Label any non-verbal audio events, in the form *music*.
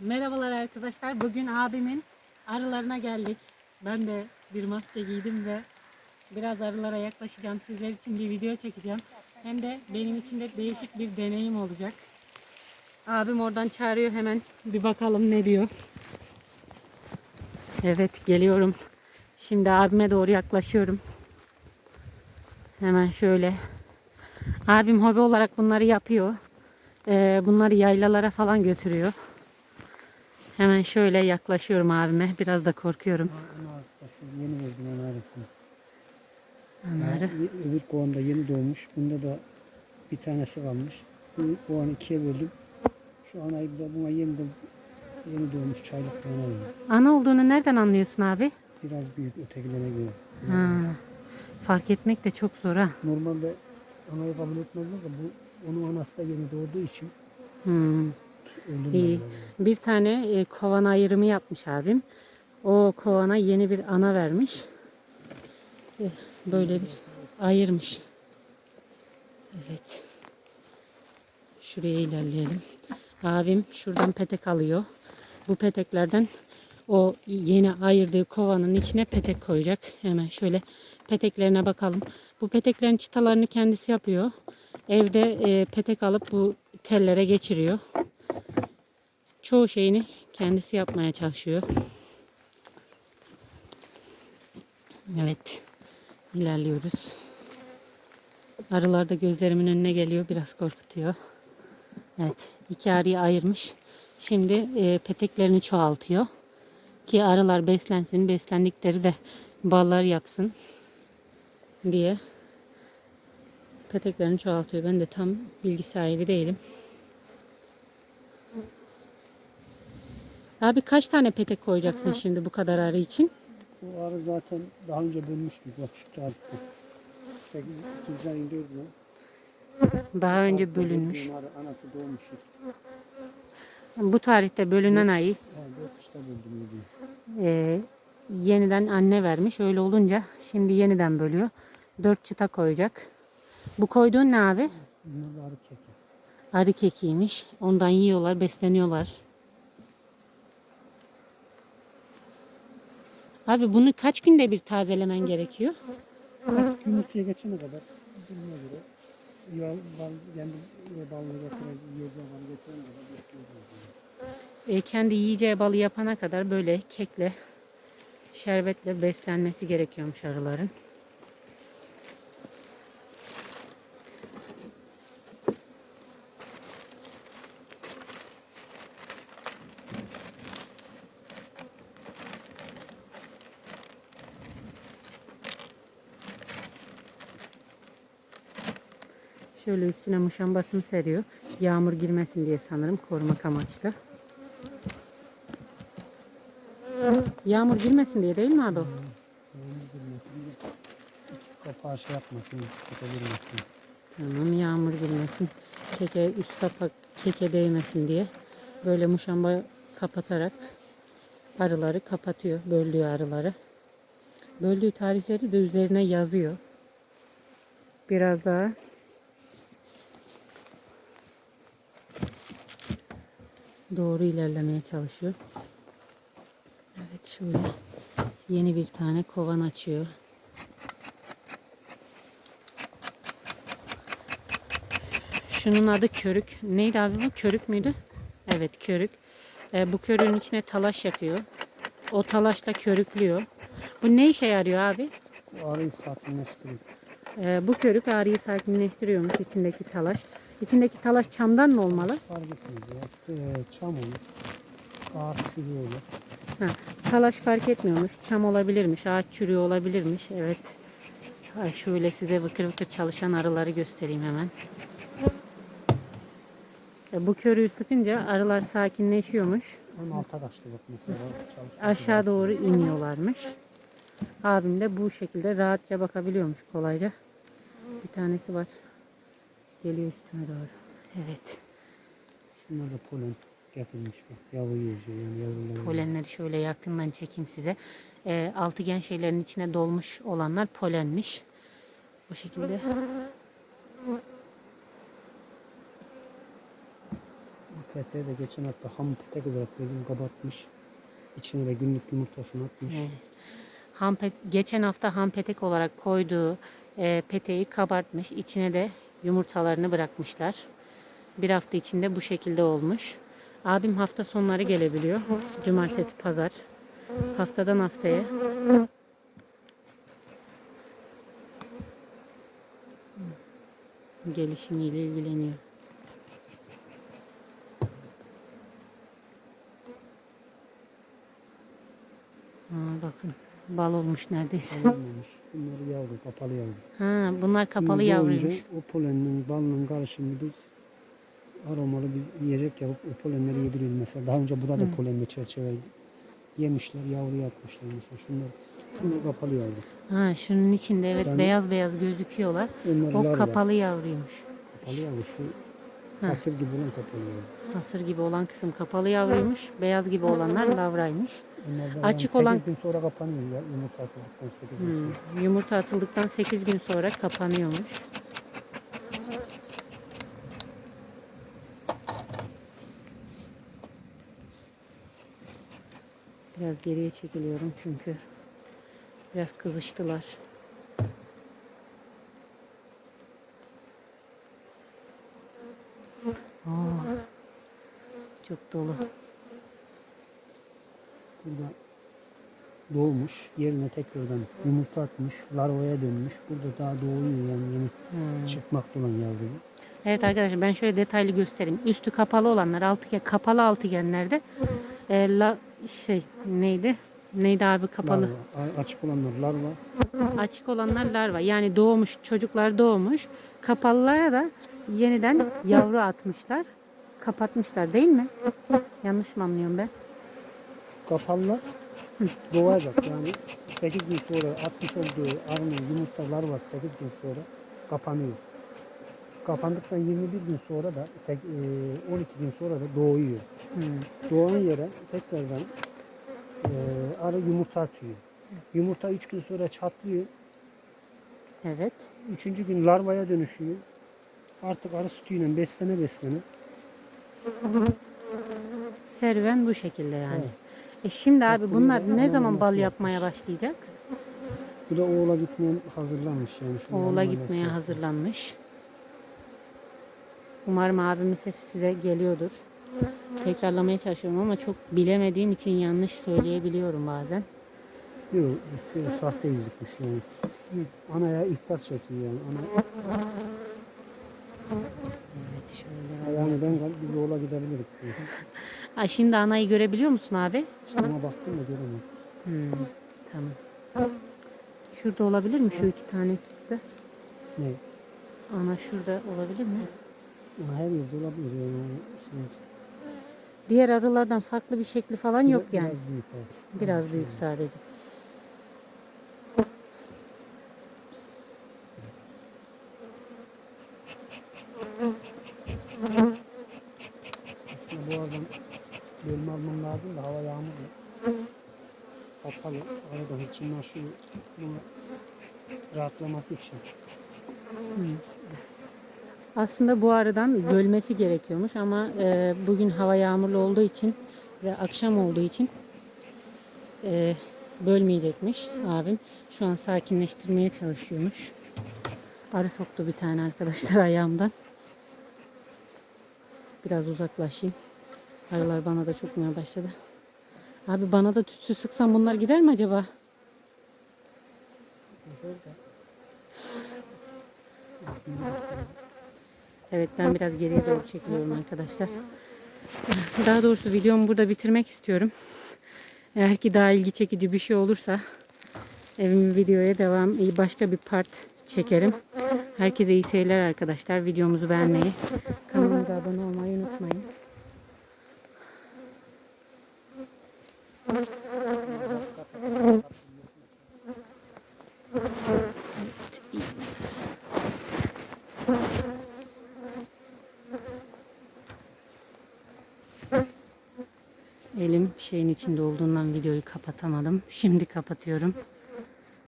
Merhabalar arkadaşlar. Bugün abimin arılarına geldik. Ben de bir maske giydim ve biraz arılara yaklaşacağım. Sizler için bir video çekeceğim. Hem de benim için de değişik bir deneyim olacak. Abim oradan çağırıyor hemen. Bir bakalım ne diyor. Evet geliyorum. Şimdi abime doğru yaklaşıyorum. Hemen şöyle. Abim hobi olarak bunları yapıyor. Ee, bunları yaylalara falan götürüyor. Hemen şöyle yaklaşıyorum abime. Biraz da korkuyorum. Şu yeni verdim arasını. Onları. Ya, öbür kovanda yeni doğmuş. Bunda da bir tanesi kalmış. Bu kovanı ikiye böldüm. Şu anayı da buna yeniden yeni doğmuş çaylık ana verdim. Ana olduğunu nereden anlıyorsun abi? Biraz büyük ötekilerine göre. Ha, fark etmek de çok zor ha. Normalde anayı kabul etmezler de bu onun anası da yeni doğduğu için Hmm. İyi. Bir tane e, kovan ayrımı yapmış abim. O kovana yeni bir ana vermiş. Eh, Böyle bir ayırmış. Evet. Şuraya ilerleyelim. Abim şuradan petek alıyor. Bu peteklerden o yeni ayırdığı kovanın içine petek koyacak. Hemen şöyle peteklerine bakalım. Bu peteklerin çıtalarını kendisi yapıyor. Evde e, petek alıp bu tellere geçiriyor çoğu şeyini kendisi yapmaya çalışıyor. Evet. ilerliyoruz. Arılar da gözlerimin önüne geliyor. Biraz korkutuyor. Evet. iki arıyı ayırmış. Şimdi e, peteklerini çoğaltıyor. Ki arılar beslensin. Beslendikleri de ballar yapsın. Diye peteklerini çoğaltıyor. Ben de tam bilgi sahibi değilim. Abi kaç tane petek koyacaksın şimdi bu kadar arı için? Bu arı zaten daha önce bölmüştük. Bak şu tarihte. 8, 2. ayın 4'üne. Daha önce bölünmüş. Anası doğmuş. Bu tarihte bölünen ayı Yani 4 işte böldüm e, yeniden anne vermiş. Öyle olunca şimdi yeniden bölüyor. Dört çıta koyacak. Bu koyduğun ne abi? Bunlar arı keki. Arı kekiymiş. Ondan yiyorlar, besleniyorlar. Abi bunu kaç günde bir tazelemen gerekiyor? Artık yumurtaya geçene kadar duruma göre yağ, bal, kendi e, balını getiren, yiyeceği balı getiren kadar bekliyoruz. E, kendi yiyeceği balı yapana kadar böyle kekle, şerbetle beslenmesi gerekiyormuş arıların. Şöyle üstüne muşambasını seriyor. Yağmur girmesin diye sanırım korumak amaçlı. Yağmur girmesin diye değil mi abi? o? Kapağı şey yapmasın, sıkıntı girmesin. Tamam yağmur girmesin. Keke üst kapak keke değmesin diye böyle muşamba kapatarak arıları kapatıyor. Böldüğü arıları. Böldüğü tarihleri de üzerine yazıyor. Biraz daha doğru ilerlemeye çalışıyor. Evet şöyle yeni bir tane kovan açıyor. Şunun adı körük. Neydi abi bu? Körük müydü? Evet körük. Ee, bu körüğün içine talaş yapıyor. O talaşla körüklüyor. Bu ne işe yarıyor abi? Bu arıyı sakinleştirir. Ee, bu körük ağrıyı sakinleştiriyormuş içindeki talaş. İçindeki talaş çamdan mı olmalı? Fark etmez ya. Ee, çam olur. Ağaç çürüğü olur. Ha, talaş fark etmiyormuş. Çam olabilirmiş. Ağaç çürüğü olabilirmiş. Evet. Ay şöyle size vıkır vıkır çalışan arıları göstereyim hemen. E, Bu körüğü sıkınca arılar sakinleşiyormuş. Onun alta kaçtı bak mesela. Aşağı doğru iniyorlarmış. Abim de bu şekilde rahatça bakabiliyormuş kolayca. Bir tanesi var. Geliyor üstüme doğru. Evet. Şunlar da polen getirmiş bak. Yavru yiyeceği yani yavruları. Polenleri şöyle yakından çekeyim size. Ee, altıgen şeylerin içine dolmuş olanlar polenmiş. Bu şekilde. peteği de geçen hafta ham petek olarak dedim kabartmış. İçine de günlük yumurtasını atmış. Evet. Ham pet- geçen hafta ham petek olarak koyduğu e, peteği kabartmış. İçine de yumurtalarını bırakmışlar. Bir hafta içinde bu şekilde olmuş. Abim hafta sonları gelebiliyor. Cumartesi, pazar. Haftadan haftaya. Gelişimiyle ilgileniyor. Aa, bakın bal olmuş neredeyse. Alınmamış. Bunları yavru, kapalı yavru. Ha, bunlar kapalı doğunca yavruymuş. O polenle balla karışımı biz aromalı bir yiyecek yapıp o polenleri yediriyoruz mesela. Daha önce burada da polenli çerçeveydi. Yemişler, yavru yapmışlar mesela. Şunlar, bunlar kapalı yavru. Ha, şunun içinde evet Yani- beyaz beyaz gözüküyorlar. Onlar O larva. kapalı yavruymuş. Kapalı yavru. Şu Ha. asır gibi olan kapalı yavru. Hasır gibi olan kısım kapalı yavruymuş. Beyaz gibi olanlar lavraymış. Onlar da Açık olan- 8 gün sonra kapanıyor ya. Yumurta atıldıktan 8 gün sonra. Hmm, Yumurta atıldıktan 8 gün sonra kapanıyormuş. Biraz geriye çekiliyorum çünkü biraz kızıştılar. Çok dolu. Burada doğmuş. Yerine tekrardan yumurta atmış. Larvaya dönmüş. Burada daha doğuyor yani yeni Hmm. çıkmakta olan yavru. Evet arkadaşlar ben şöyle detaylı göstereyim. Üstü kapalı olanlar altıgen kapalı altıgenlerde e, la, şey neydi? Neydi abi kapalı? Larva. Açık olanlar larva. Açık olanlar larva. Yani doğmuş çocuklar doğmuş. Kapalılara da yeniden yavru atmışlar. Kapatmışlar değil mi? Yanlış mı anlıyorum ben? Kapalılar doğacak yani 8 gün sonra atmış olduğu arının yumurta larvası 8 gün sonra kapanıyor. Kapandıktan 21 gün sonra da sek- e, 12 gün sonra da doğuyor. Hmm. Doğan yere tekrardan e, arı yumurta atıyor. Yumurta 3 gün sonra çatlıyor. Evet. Üçüncü gün larvaya dönüşüyor. Artık arı sütüyle beslene beslene. Serüven bu şekilde yani. Evet. E şimdi abi Toplumda bunlar ne zaman bal yapmaya başlayacak? Bu da oğula gitmeye hazırlanmış yani. Şu Oğula gitmeye hazırlanmış. Umarım abimin sesi size geliyordur. Tekrarlamaya çalışıyorum ama çok bilemediğim için yanlış söyleyebiliyorum bazen. Yok, şey, sahte yüzükmüş yani. Anaya ihtar çekiyor yani. Ana. Yani ben gal- biz oğula gidebiliriz. *laughs* Ay şimdi anayı görebiliyor musun abi? Ona baktım da göremedim. Hmm, tamam. Şurada olabilir mi şu iki tane de? Ne? Ana şurada olabilir mi? Ama her yerde olabilir yani. Şey, Diğer arılardan farklı bir şekli falan yok biraz yani. büyük evet. Biraz büyük sadece. Aslında bu aradan bölme almam lazım da hava yağmurlu. Kapalı. Hırçınlar şu bunu rahatlaması için. Aslında bu arıdan bölmesi gerekiyormuş ama e, bugün hava yağmurlu olduğu için ve akşam olduğu için e, bölmeyecekmiş abim. Şu an sakinleştirmeye çalışıyormuş. Arı soktu bir tane arkadaşlar *laughs* ayağımdan. Biraz uzaklaşayım. Arılar bana da çokmaya başladı. Abi bana da tütsü sıksam bunlar gider mi acaba? Evet ben biraz geriye doğru çekiliyorum arkadaşlar. Daha doğrusu videomu burada bitirmek istiyorum. Eğer ki daha ilgi çekici bir şey olursa evimi videoya devam başka bir part çekerim. Herkese iyi seyirler arkadaşlar. Videomuzu beğenmeyi, kanalımıza abone olmayı unutmayın. Şeyin içinde olduğundan videoyu kapatamadım. Şimdi kapatıyorum.